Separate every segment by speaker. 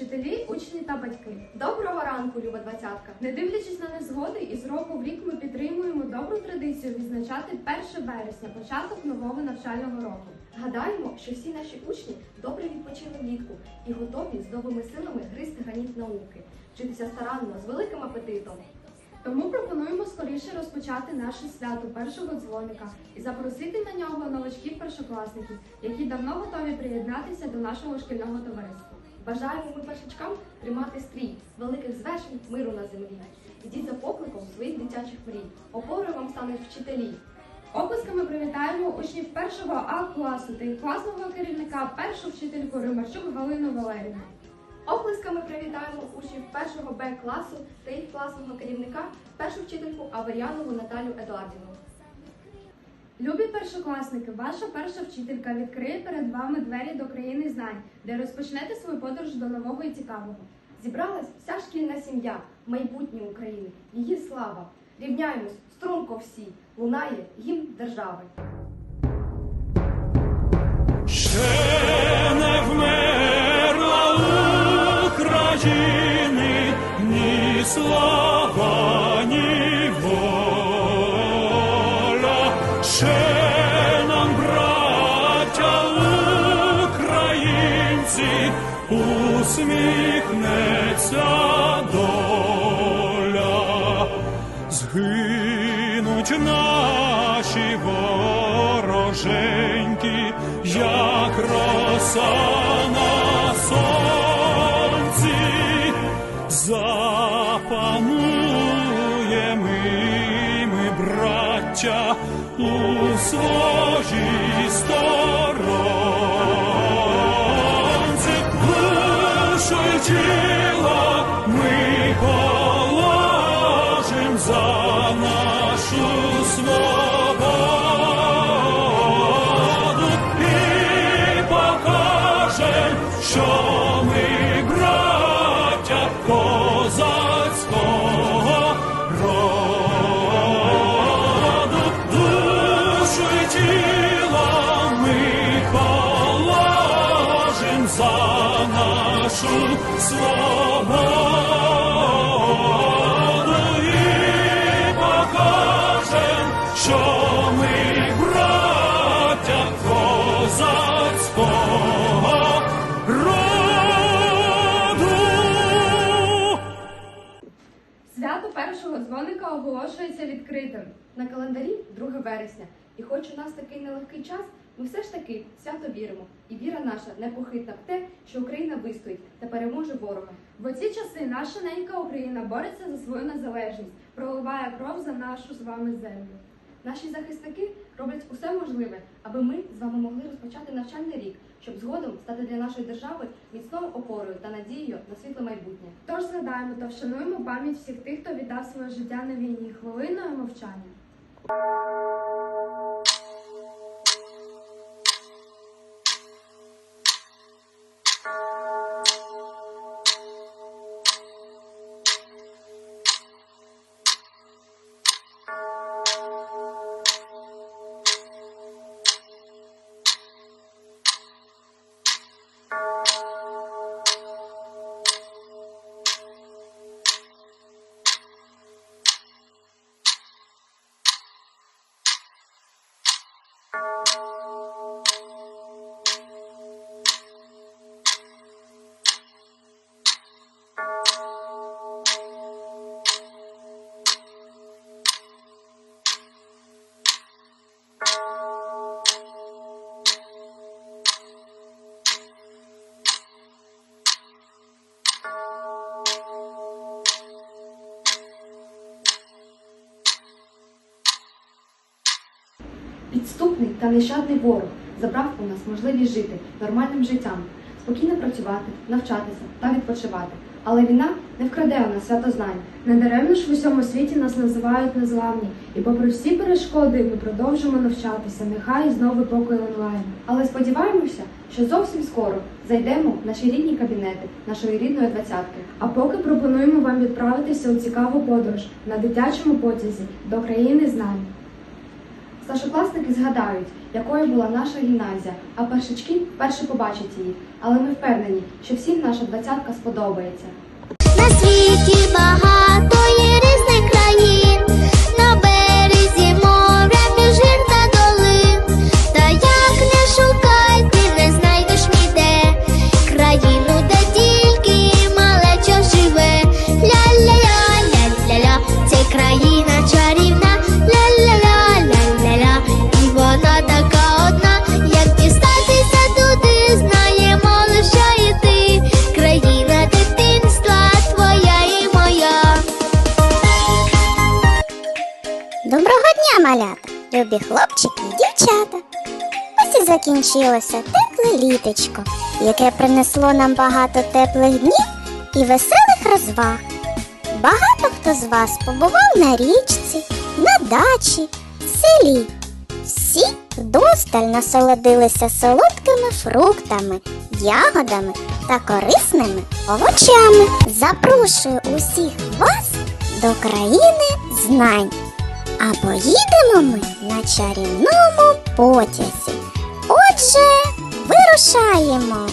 Speaker 1: вчителі, учні та батьки.
Speaker 2: Доброго ранку, Люба двадцятка.
Speaker 1: Не дивлячись на незгоди, із року в рік ми підтримуємо добру традицію відзначати 1 вересня, початок нового навчального року.
Speaker 2: Гадаємо, що всі наші учні добре відпочили влітку і готові з новими силами гризти ганіт науки, вчитися старанно, з великим апетитом.
Speaker 1: Тому пропонуємо скоріше розпочати наше свято першого дзвоника і запросити на нього новачків першокласників, які давно готові приєднатися до нашого шкільного товариства.
Speaker 2: Бажаємо ми першачкам тримати стрій, великих звершень миру на землі. Ідіть за покликом своїх дитячих мрій. Опорою вам стануть вчителі.
Speaker 1: Оплесками привітаємо учнів першого А класу та класного керівника, першу вчительку Римарчук Галину Валерівну.
Speaker 2: Оплесками привітаємо учнів першого Б класу та їх класного керівника, першу вчительку Аверянову Наталю Едуардівну.
Speaker 1: Любі першокласники, ваша перша вчителька відкриє перед вами двері до країни знань, де розпочнете свою подорож до нового і цікавого.
Speaker 2: Зібралась вся шкільна сім'я, майбутнє України, її слава. Рівняємось, струнко всі, лунає гімн держави.
Speaker 3: Ще не вмерла України ні слава, усміхнеться доля. Згинуть наші вороженьки, як роса на сонці, запануємо ми, браття, у своїй тіло ми нашу свободу і покажем, що ми браття козацького роду.
Speaker 1: Свято першого дзвоника оголошується відкритим.
Speaker 2: На календарі 2 вересня. І хоч у нас такий нелегкий час, ми все ж таки свято віримо. І віра наша непохитна в те, що Україна вистоїть та переможе ворога.
Speaker 1: В ці часи наша ненька Україна бореться за свою незалежність, проливає кров за нашу з вами землю.
Speaker 2: Наші захисники роблять усе можливе, аби ми з вами могли розпочати навчальний рік, щоб згодом стати для нашої держави міцною опорою та надією на світле майбутнє.
Speaker 1: Тож згадаємо та вшануємо пам'ять всіх тих, хто віддав своє життя на війні хвилиною мовчання.
Speaker 2: Підступний та нещадний ворог забрав у нас можливість жити нормальним життям, спокійно працювати, навчатися та відпочивати. Але війна не вкраде у нас свято знань.
Speaker 1: Недаремно ж в усьому світі нас називають незламні, і попри всі перешкоди ми продовжимо навчатися. Нехай знову покой онлайн.
Speaker 2: Але сподіваємося, що зовсім скоро зайдемо в наші рідні кабінети нашої рідної двадцятки.
Speaker 1: А поки пропонуємо вам відправитися у цікаву подорож на дитячому потязі до країни знань.
Speaker 4: Старшокласники згадають, якою була наша гімназія, а першачки перші побачать її. Але ми впевнені, що всім наша двадцятка сподобається.
Speaker 5: Любі хлопчики і дівчата. Ось і закінчилося тепле літочко, яке принесло нам багато теплих днів і веселих розваг. Багато хто з вас побував на річці, на дачі, в селі. Всі вдосталь насолодилися солодкими фруктами, ягодами та корисними овочами. Запрошую усіх вас до країни знань. А поїдемо ми на чарівному потязі. Отже, вирушаємо.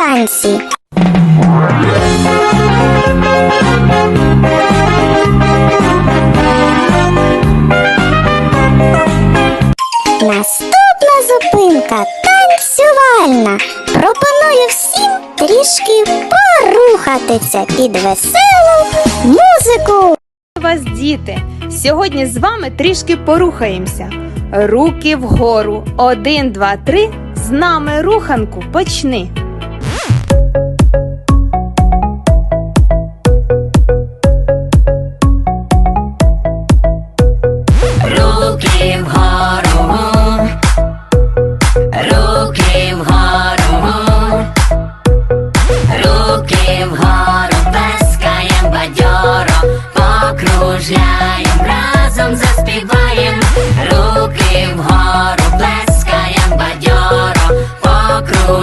Speaker 5: Наступної. Наступна зупинка танцювальна. Пропоную всім трішки порухатися під веселу музику.
Speaker 6: вас, діти! Сьогодні з вами трішки порухаємося. Руки вгору. Один, два, три. З нами руханку почни.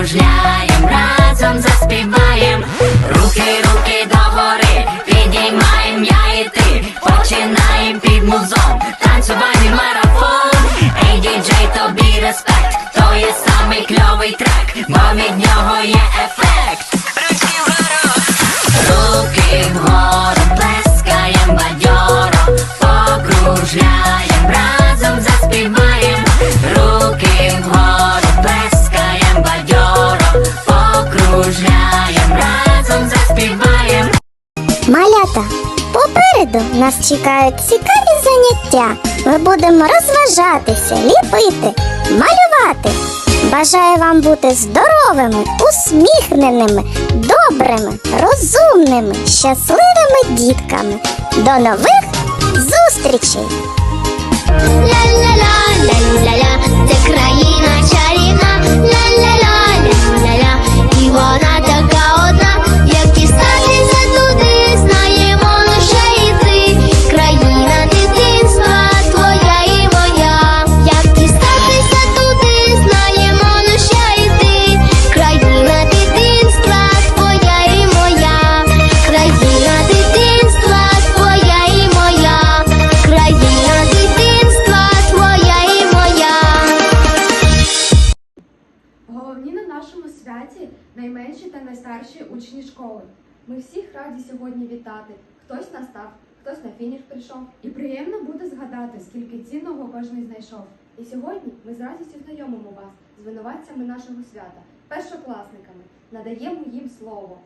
Speaker 7: Покружляєм, разом заспіваєм,
Speaker 5: чекають цікаві заняття. Ми будемо розважатися, ліпити, малювати. Бажаю вам бути здоровими, усміхненими, добрими, розумними, щасливими дітками. До нових зустрічей!
Speaker 8: Ля-ля-ля, ля-ля-ля, це країна чарівна. Ля-ля-ля, ля-ля-ля, і вона
Speaker 1: всіх раді сьогодні вітати. Хтось настав, хтось на фініш прийшов. І приємно буде згадати, скільки цінного кожен знайшов. І сьогодні ми з радістю знайомимо вас з винуватцями нашого свята, першокласниками. Надаємо їм слово.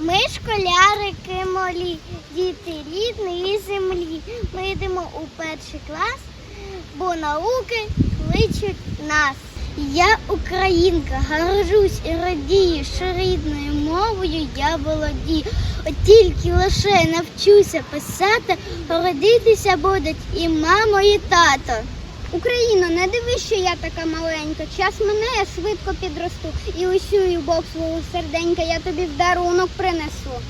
Speaker 8: Ми школярики малі, діти рідної землі. Ми йдемо у перший клас, бо науки кличуть нас. Я українка, горжусь і радію, що рідною мовою я володію. От тільки лише навчуся писати, родитися будуть і мамо, і тато. Україно, не дивись, що я така маленька. Час мене я швидко підросту. І усю любов свого серденька я тобі в дарунок принесу.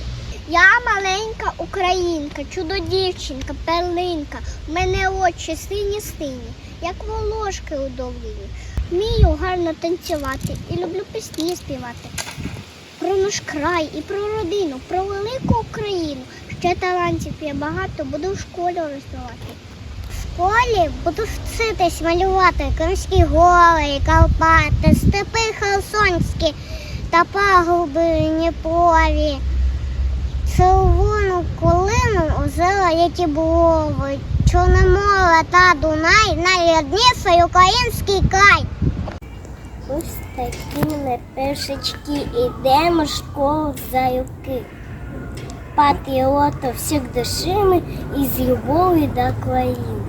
Speaker 8: Я маленька українка, чудо дівчинка, перлинка. В мене очі сині сині, як волошки у довгині. Вмію гарно танцювати і люблю пісні співати. Про наш край і про родину, про велику Україну. Ще талантів є багато, буду в школі розвивати. В школі буду вчитись малювати Кримські гори, Карпати, степи херсонські та пагорби Дніпрові. Червону колину озера, які брови, Чорне море та Дунай, найрідніший український край. Ось такі ми першачки, ідемо в школу в залюбки. Патріота всіх душими і з любов'ю до країни.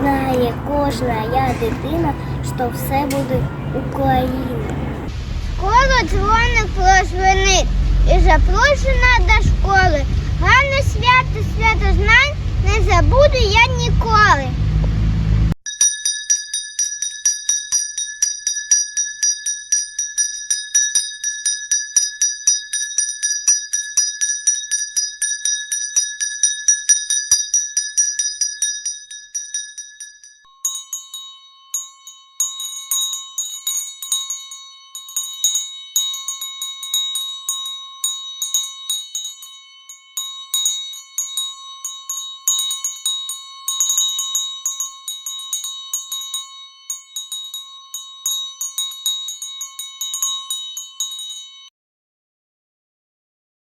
Speaker 8: Знає кожна я дитина, що все буде Україна. Скоро дзвоник прозвенить і запрошена до школи. Гарне свято, свято знань не забуду я ніколи.